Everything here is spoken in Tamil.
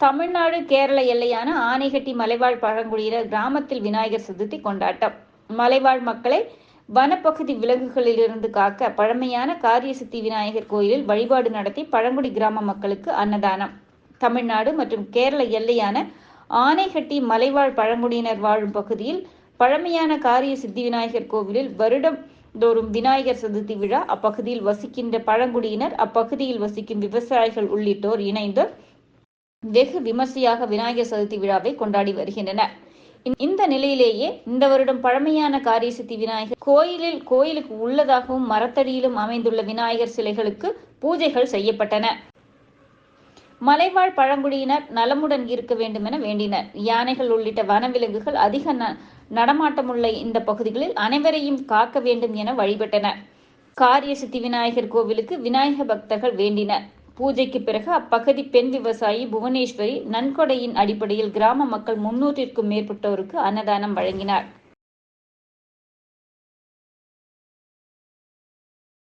தமிழ்நாடு கேரள எல்லையான ஆனைகட்டி மலைவாழ் பழங்குடியினர் கிராமத்தில் விநாயகர் சதுர்த்தி கொண்டாட்டம். மலைவாழ் மக்களை வனப்பகுதி விலங்குகளிலிருந்து காக்க பழமையான காரியசித்தி விநாயகர் கோயிலில் வழிபாடு நடத்தி பழங்குடி கிராம மக்களுக்கு அன்னதானம். தமிழ்நாடு மற்றும் கேரள எல்லையான ஆனைகட்டி மலைவாழ் பழங்குடியினர் வாழும் பகுதியில் பழமையான காரிய சித்தி விநாயகர் கோவிலில் வருடம் தோறும் விநாயகர் சதுர்த்தி விழா. அப்பகுதியில் வசிக்கின்ற பழங்குடியினர் அப்பகுதியில் வசிக்கும் விவசாயிகள் உள்ளிட்டோர் இணைந்து வெகு விமர்சையாக விநாயகர் சதுர்த்தி விழாவை கொண்டாடி வருகின்றனர். இந்த நிலையிலேயே இந்த வருடம் பழமையான காரியசித்தி விநாயகர் கோயிலில் கோயிலுக்கு உள்ளதாகவும் மரத்தடியிலும் அமைந்துள்ள விநாயகர் சிலைகளுக்கு பூஜைகள் செய்யப்பட்டன. மலைவாழ் பழங்குடியினர் நலமுடன் இருக்க வேண்டும் என வேண்டினர். யானைகள் உள்ளிட்ட வனவிலங்குகள் அதிக நடமாட்டமுள்ள இந்த பகுதிகளில் அனைவரையும் காக்க வேண்டும் என வழிபட்டனர். காரிய சித்தி விநாயகர் கோவிலுக்கு விநாயக பக்தர்கள் வேண்டினர். பூஜைக்கு பிறகு அப்பகுதி பெண் விவசாயி புவனேஸ்வரி நன்கொடையின் அடிப்படையில் கிராம மக்கள் முன்னூற்றிற்கும் மேற்பட்டோருக்கு அன்னதானம் வழங்கினார்.